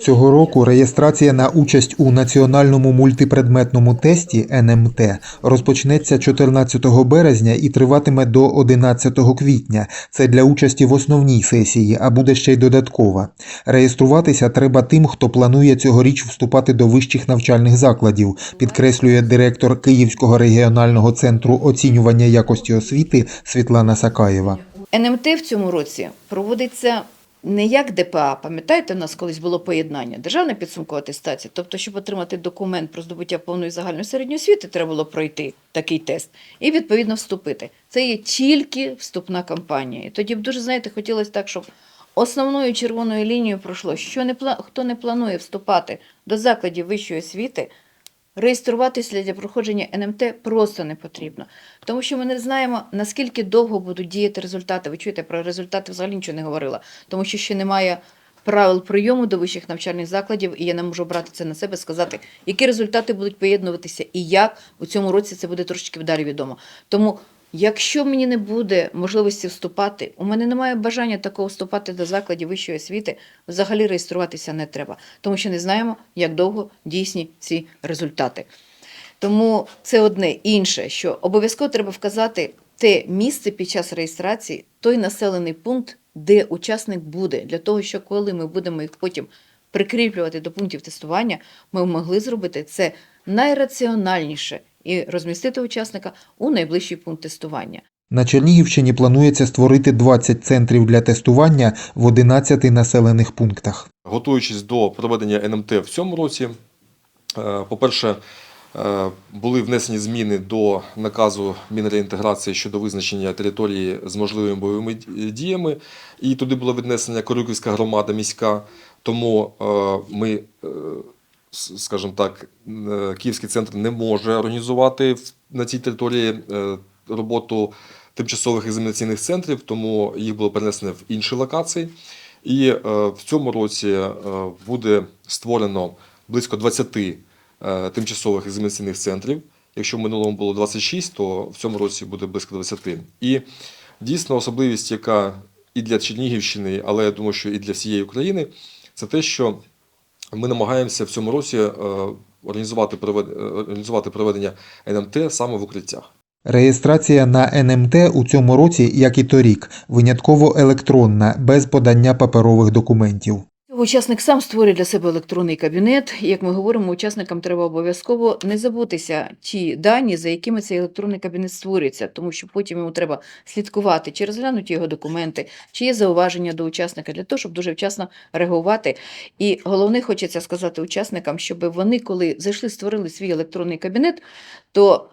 Цього року реєстрація на участь у національному мультипредметному тесті НМТ розпочнеться 14 березня і триватиме до 11 квітня. Це для участі в основній сесії, а буде ще й додаткова. Реєструватися треба тим, хто планує цьогоріч вступати до вищих навчальних закладів, підкреслює директор Київського регіонального центру оцінювання якості освіти Світлана Сакаєва. НМТ в цьому році проводиться не як ДПА. Пам'ятаєте, у нас колись було поєднання державна підсумкова атестація. Тобто, щоб отримати документ про здобуття повної загальної середньої освіти, треба було пройти такий тест і відповідно вступити. Це є тільки вступна кампанія. І тоді б дуже знаєте, хотілося так, щоб основною червоною лінією пройшло, що не хто не планує вступати до закладів вищої освіти. Реєструватися для проходження НМТ просто не потрібно, тому що ми не знаємо, наскільки довго будуть діяти результати. Ви чуєте, про результати взагалі нічого не говорила, тому що ще немає правил прийому до вищих навчальних закладів, і я не можу брати це на себе, сказати, які результати будуть поєднуватися і як у цьому році це буде трошечки вдалі відомо. Тому, якщо мені не буде можливості вступати, у мене немає бажання такого вступати до закладів вищої освіти, взагалі реєструватися не треба, тому що не знаємо, як довго дійсні ці результати. Тому це одне інше, що обов'язково треба вказати те місце під час реєстрації, той населений пункт, де учасник буде, для того, що коли ми будемо їх потім прикріплювати до пунктів тестування, ми могли зробити це найраціональніше і розмістити учасника у найближчий пункт тестування. На Чернігівщині планується створити 20 центрів для тестування в 11 населених пунктах. Готуючись до проведення НМТ в цьому році, е, по-перше, е, були внесені зміни до наказу Мінреінтеграції щодо визначення території з можливими бойовими діями, і туди була віднесена Корюківська громада міська. Тому е, ми, скажімо так, е, Київський центр не може організувати на цій території е, роботу тимчасових екзаменаційних центрів, тому їх було перенесено в інші локації. І е, в цьому році буде створено близько 20 е, тимчасових екзаменаційних центрів. Якщо в минулому було 26, то в цьому році буде близько 20. І дійсно особливість, яка і для Чернігівщини, але я думаю, що і для всієї України, це те, що ми намагаємося в цьому році е, е, організувати проведення НМТ саме в укриттях. Реєстрація на НМТ у цьому році, як і торік, винятково електронна, без подання паперових документів. Учасник сам створює для себе електронний кабінет. Як ми говоримо, учасникам треба обов'язково не забутися ті дані, за якими цей електронний кабінет створюється, тому що потім йому треба слідкувати, чи розглянуті його документи, чи є зауваження до учасника для того, щоб дуже вчасно реагувати. І головне, хочеться сказати учасникам, щоб вони, коли зайшли, створили свій електронний кабінет, то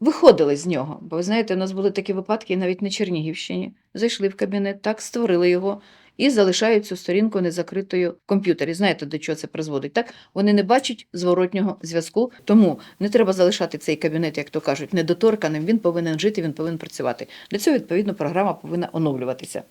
виходили з нього. Бо ви знаєте, у нас були такі випадки, навіть на Чернігівщині. Зайшли в кабінет, так, створили його і залишають цю сторінку незакритою в комп'ютері. Знаєте, до чого це призводить? Так вони не бачать зворотнього зв'язку, тому не треба залишати цей кабінет, як то кажуть, недоторканим. Він повинен жити, він повинен працювати. Для цього відповідно програма повинна оновлюватися.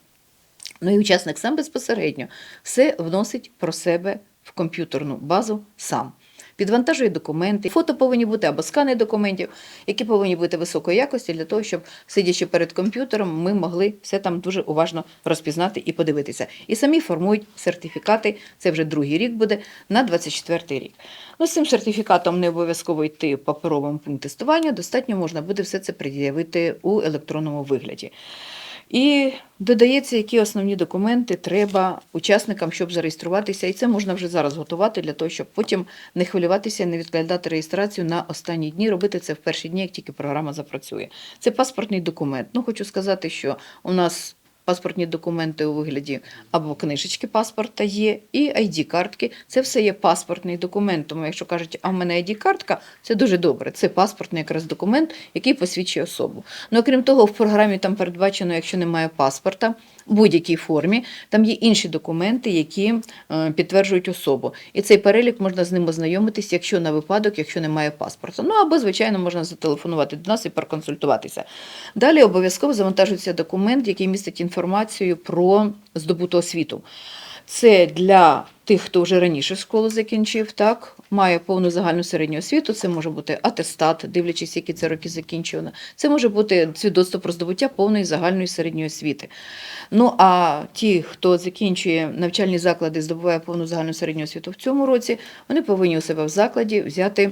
Ну і учасник сам безпосередньо все вносить про себе в комп'ютерну базу сам. Підвантажує документи, фото повинні бути або скани документів, які повинні бути високої якості для того, щоб, сидячи перед комп'ютером, ми могли все там дуже уважно розпізнати і подивитися. І самі формують сертифікати. Це вже другий рік буде на 24 рік. Ну, з цим сертифікатом не обов'язково йти в паперовому пункт тестування. Достатньо можна буде все це пред'явити у електронному вигляді. І додається, які основні документи треба учасникам, щоб зареєструватися. І це можна вже зараз готувати для того, щоб потім не хвилюватися, не відкладати реєстрацію на останні дні, робити це в перші дні, як тільки програма запрацює. Це паспортний документ. Ну, хочу сказати, що у нас паспортні документи у вигляді або книжечки паспорта є, і ID-картки. Це все є паспортний документ. Тому, якщо кажуть, а в мене ID-картка, це дуже добре. Це паспортний якраз документ, який посвідчує особу. Ну, окрім того, в програмі там передбачено, якщо немає паспорта, в будь-якій формі, там є інші документи, які е, підтверджують особу. І цей перелік можна з ним ознайомитись, якщо на випадок, якщо немає паспорта. Ну або, звичайно, можна зателефонувати до нас і проконсультуватися. Далі обов'язково завантажується документ, який містить інформацію про здобуту освіту. Це для тих, хто вже раніше школу закінчив, так, має повну загальну середню освіту. Це може бути атестат, дивлячись, які це роки закінчено. Це може бути свідоцтво про здобуття повної загальної середньої освіти. Ну а ті, хто закінчує навчальні заклади, здобуває повну загальну середню освіту в цьому році, вони повинні у себе в закладі взяти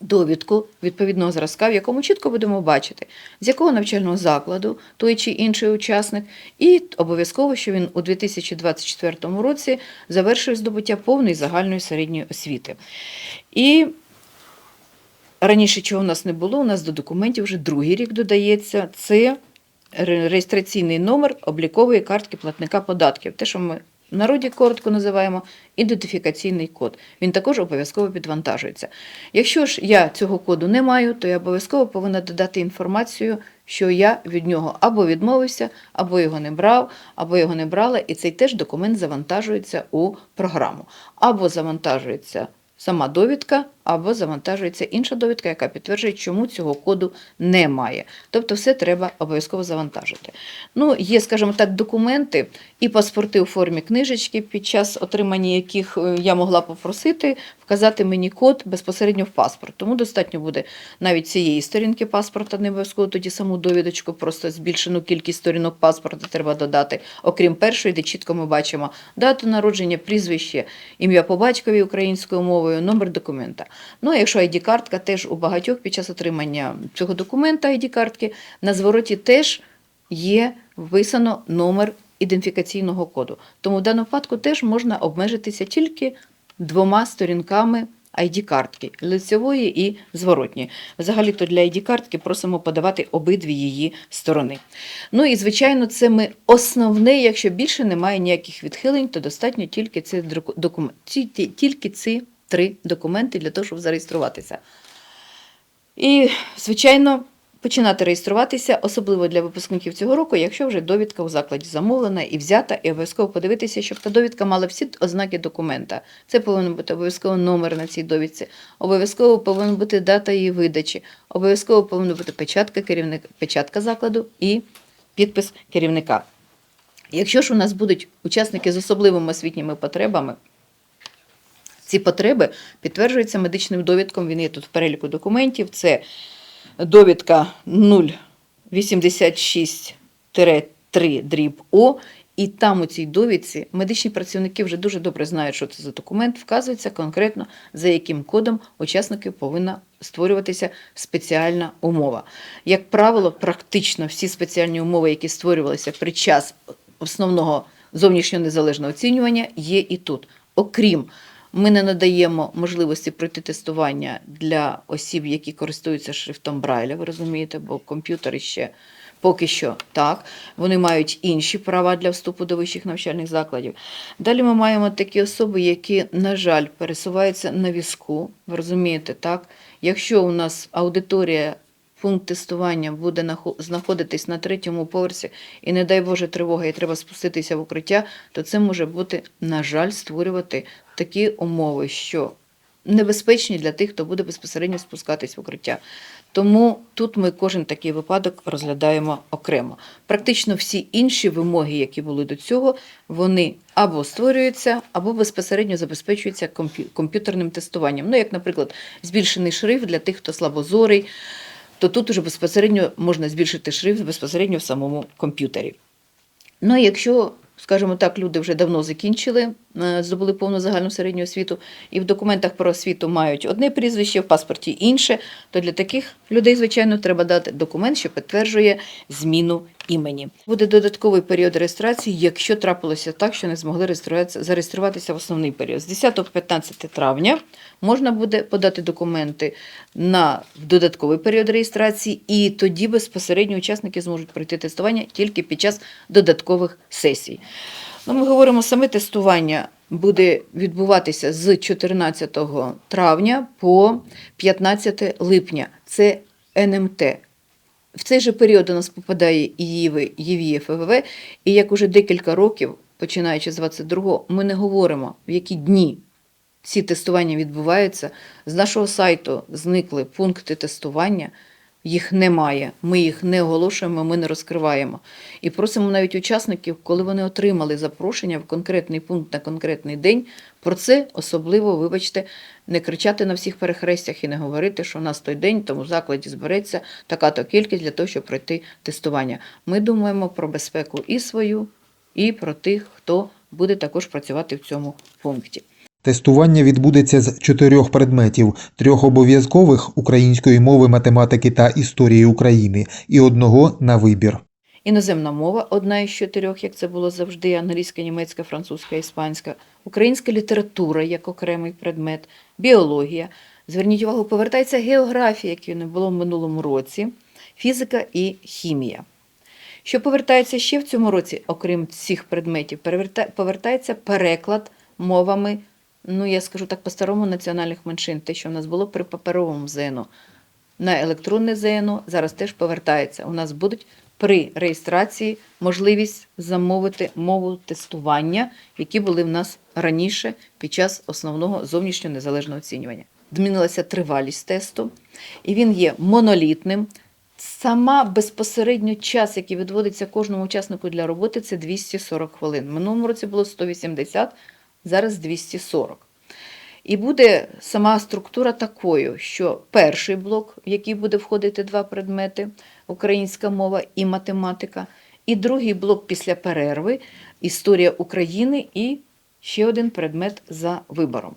довідку відповідного зразка, в якому чітко будемо бачити, з якого навчального закладу той чи інший учасник, і обов'язково, що він у 2024 році завершив здобуття повної загальної середньої освіти. І раніше, чого в нас не було, у нас до документів вже другий рік додається. Це реєстраційний номер облікової картки платника податків. Те, що ми в народі коротко називаємо ідентифікаційний код. Він також обов'язково підвантажується. Якщо ж я цього коду не маю, то я обов'язково повинна додати інформацію, що я від нього або відмовився, або його не брав, або його не брала, і цей теж документ завантажується у програму. Або завантажується сама довідка, або завантажується інша довідка, яка підтверджує, чому цього коду немає. Тобто все треба обов'язково завантажити. Ну, є, скажімо так, документи і паспорти у формі книжечки, під час отримання яких е, я могла попросити вказати мені код безпосередньо в паспорт. Тому достатньо буде навіть цієї сторінки паспорта, не обов'язково тоді саму довідочку, просто збільшену кількість сторінок паспорта треба додати. Окрім першої, де чітко ми бачимо дату народження, прізвище, ім'я по батькові українською мовою, номер документа. Ну, а якщо ID-картка, теж у багатьох під час отримання цього документа ID-картки на звороті теж є вписано номер ідентифікаційного коду. Тому в даному випадку теж можна обмежитися тільки двома сторінками ID-картки лицевої і зворотньої. Взагалі-то для ID-картки просимо подавати обидві її сторони. Ну і звичайно, це ми основне, якщо більше немає ніяких відхилень, то достатньо тільки ці документи, тільки ці три документи для того, щоб зареєструватися. І, звичайно, починати реєструватися, особливо для випускників цього року, якщо вже довідка у закладі замовлена і взята, і обов'язково подивитися, щоб та довідка мала всі ознаки документа. Це повинен бути обов'язково номер на цій довідці, обов'язково повинна бути дата її видачі, обов'язково повинна бути печатка керівника, печатка закладу і підпис керівника. Якщо ж у нас будуть учасники з особливими освітніми потребами, ці потреби підтверджуються медичним довідком. Він є тут в переліку документів. Це довідка 086-3 дріб О. І там у цій довідці медичні працівники вже дуже добре знають, що це за документ. Вказується конкретно, за яким кодом учасників повинна створюватися спеціальна умова. Як правило, практично всі спеціальні умови, які створювалися під час основного зовнішнього незалежного оцінювання, є і тут. Окрім ми не надаємо можливості пройти тестування для осіб, які користуються шрифтом Брайля, ви розумієте, бо комп'ютери ще поки що так. Вони мають інші права для вступу до вищих навчальних закладів. Далі ми маємо такі особи, які, на жаль, пересуваються на візку. Ви розумієте, так? Якщо у нас аудиторія. Пункт тестування буде знаходитись на третьому поверсі, і не дай Боже тривога, і треба спуститися в укриття, то це може бути, на жаль, створювати такі умови, що небезпечні для тих, хто буде безпосередньо спускатись в укриття. Тому тут ми кожен такий випадок розглядаємо окремо. Практично всі інші вимоги, які були до цього, вони або створюються, або безпосередньо забезпечуються комп'ю- комп'ютерним тестуванням. Ну, як, наприклад, збільшений шрифт для тих, хто слабозорий, то тут уже безпосередньо можна збільшити шрифт безпосередньо в самому комп'ютері. Ну, і якщо, скажімо так, люди вже давно закінчили, е, здобули повну загальну середню освіту, і в документах про освіту мають одне прізвище, в паспорті інше, то для таких людей, звичайно, треба дати документ, що підтверджує зміну імені. Буде додатковий період реєстрації, якщо трапилося так, що не змогли реєструватися- зареєструватися в основний період. З 10 по 15 травня можна буде подати документи на додатковий період реєстрації, і тоді безпосередньо учасники зможуть пройти тестування тільки під час додаткових сесій. Ну, ми говоримо, саме тестування буде відбуватися з 14 травня по 15 липня. Це НМТ. В цей же період у нас попадає і ЄВІ, ФВВ, і як уже декілька років, починаючи з 22-го, ми не говоримо, в які дні ці тестування відбуваються. З нашого сайту зникли пункти тестування. Їх немає. Ми їх не оголошуємо, ми не розкриваємо. І просимо навіть учасників, коли вони отримали запрошення в конкретний пункт на конкретний день, про це особливо, вибачте, не кричати на всіх перехрестях і не говорити, що у нас той день, тому в закладі збереться така-то кількість для того, щоб пройти тестування. Ми думаємо про безпеку і свою, і про тих, хто буде також працювати в цьому пункті. Тестування відбудеться з чотирьох предметів: трьох обов'язкових української мови, математики та історії України, і одного на вибір. Іноземна мова одна із чотирьох, як це було завжди: англійська, німецька, французька, іспанська, українська література як окремий предмет, біологія. Зверніть увагу, повертається географія, якої не було в минулому році, фізика і хімія. Що повертається ще в цьому році, окрім цих предметів, повертається переклад мовами, ну я скажу так, по-старому національних меншин, те, що в нас було при паперовому ЗНО. На електронне ЗНО зараз теж повертається. У нас будуть при реєстрації можливість замовити мову тестування, які були в нас раніше під час основного зовнішнього незалежного оцінювання. Змінилася тривалість тесту, і він є монолітним. Сама безпосередньо час, який відводиться кожному учаснику для роботи, це 240 хвилин. В минулому році було 180, зараз 240. І буде сама структура такою, що перший блок, в який буде входити два предмети українська мова і математика, і другий блок після перерви історія України і ще один предмет за вибором.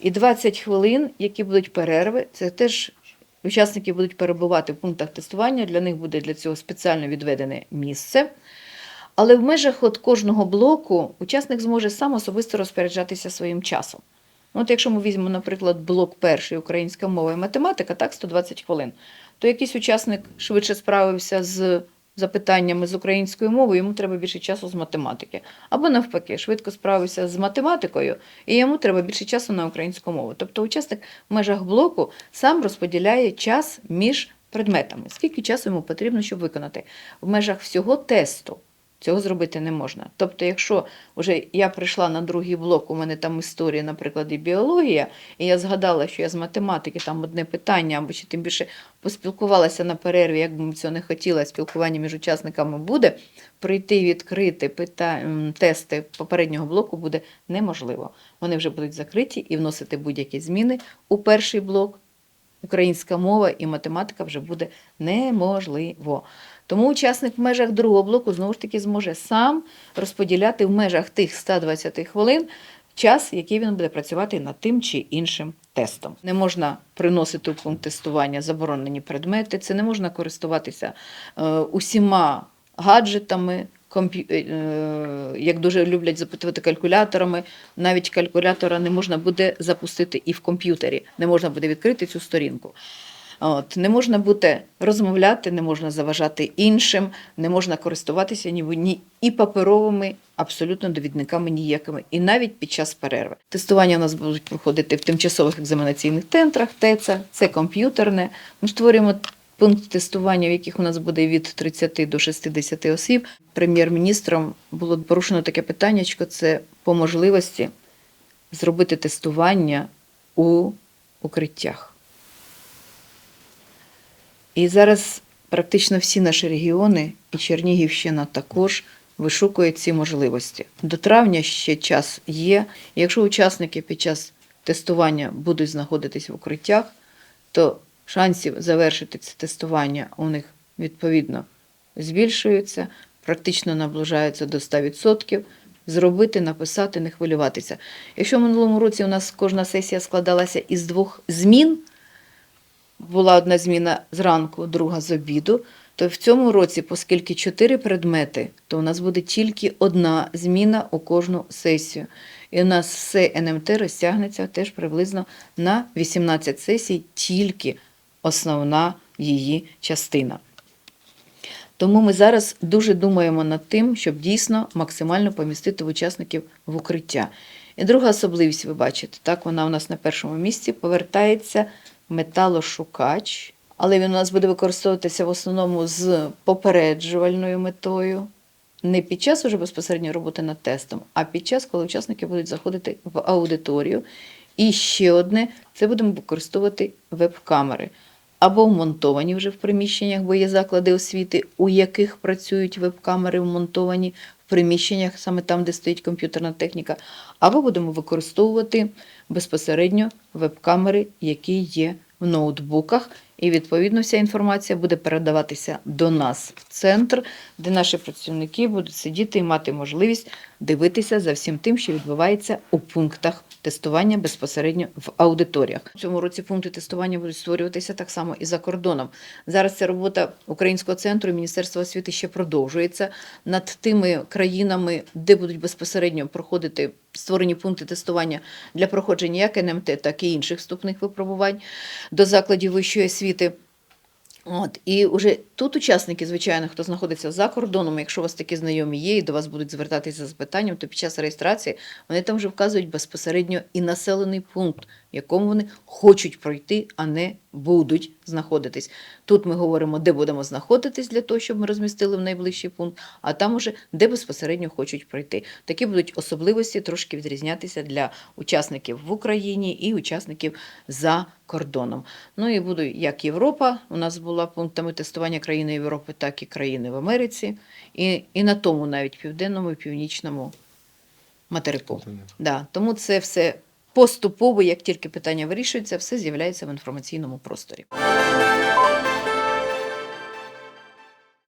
І 20 хвилин, які будуть перерви, це теж учасники будуть перебувати в пунктах тестування. Для них буде для цього спеціально відведене місце. Але в межах от кожного блоку учасник зможе сам особисто розпоряджатися своїм часом. Ну, От якщо ми візьмемо, наприклад, блок перший українська мова і математика, так, 120 хвилин, то якийсь учасник швидше справився з запитаннями з українською мовою, йому треба більше часу з математики. Або навпаки, швидко справився з математикою, і йому треба більше часу на українську мову. Тобто учасник в межах блоку сам розподіляє час між предметами, скільки часу йому потрібно, щоб виконати. В межах всього тесту Цього зробити не можна. Тобто, якщо вже я прийшла на другий блок, у мене там історія, наприклад, і біологія, і я згадала, що я з математики там одне питання, або ще тим більше поспілкувалася на перерві, як би цього не хотіла, спілкування між учасниками буде, прийти і відкрити пита... тести попереднього блоку буде неможливо. Вони вже будуть закриті і вносити будь-які зміни у перший блок. Українська мова і математика вже буде неможливо. Тому учасник в межах другого блоку знову ж таки зможе сам розподіляти в межах тих 120 хвилин час, який він буде працювати над тим чи іншим тестом. Не можна приносити у пункт тестування заборонені предмети, це не можна користуватися е, усіма гаджетами. комп'ю- е, Як дуже люблять запитувати калькуляторами, навіть калькулятора не можна буде запустити і в комп'ютері, не можна буде відкрити цю сторінку. От, не можна буде розмовляти, не можна заважати іншим, не можна користуватися ні, ні і паперовими абсолютно довідниками ніякими, і навіть під час перерви. Тестування у нас будуть проходити в тимчасових екзаменаційних центрах ТЕЦА, це комп'ютерне. Ми створюємо пункт тестування, в яких у нас буде від 30 до 60 осіб. Прем'єр-міністром було порушено таке питання, це по можливості зробити тестування у укриттях. І зараз практично всі наші регіони, і Чернігівщина також вишукують ці можливості. До травня ще час є. Якщо учасники під час тестування будуть знаходитись в укриттях, то шансів завершити це тестування у них відповідно збільшуються, практично наближаються до 100%. Зробити, написати, не хвилюватися. Якщо в минулому році у нас кожна сесія складалася із двох змін, була одна зміна зранку, друга з обіду, то в цьому році, оскільки чотири предмети, то у нас буде тільки одна зміна у кожну сесію. І у нас все НМТ розтягнеться теж приблизно на 18 сесій, тільки основна її частина. Тому ми зараз дуже думаємо над тим, щоб дійсно максимально помістити учасників в укриття. І друга особливість, ви бачите, так, вона у нас на першому місці повертається металошукач, але він у нас буде використовуватися в основному з попереджувальною метою. Не під час уже безпосередньо роботи над тестом, а під час, коли учасники будуть заходити в аудиторію. І ще одне це будемо використовувати веб-камери. або вмонтовані вже в приміщеннях, бо є заклади освіти, у яких працюють веб-камери вмонтовані приміщеннях, саме там, де стоїть комп'ютерна техніка, або будемо використовувати безпосередньо веб-камери, які є в ноутбуках. І відповідно вся інформація буде передаватися до нас в центр, де наші працівники будуть сидіти і мати можливість дивитися за всім тим, що відбувається у пунктах тестування безпосередньо в аудиторіях. У цьому році пункти тестування будуть створюватися так само і за кордоном. Зараз ця робота Українського центру і Міністерства освіти ще продовжується над тими країнами, де будуть безпосередньо проходити створені пункти тестування для проходження як НМТ, так і інших вступних випробувань до закладів вищої освіти. От, і вже тут учасники, звичайно, хто знаходиться за кордоном, якщо у вас такі знайомі є, і до вас будуть звертатися з питанням, то під час реєстрації вони там вже вказують безпосередньо і населений пункт, в якому вони хочуть пройти, а не будуть знаходитись. Тут ми говоримо, де будемо знаходитись для того, щоб ми розмістили в найближчий пункт, а там уже де безпосередньо хочуть пройти. Такі будуть особливості трошки відрізнятися для учасників в Україні і учасників за кордоном. Ну і буде як Європа, у нас була пунктами тестування країни Європи, так і країни в Америці, і, і на тому навіть південному і північному материку. Да, тому це все поступово, як тільки питання вирішується, все з'являється в інформаційному просторі.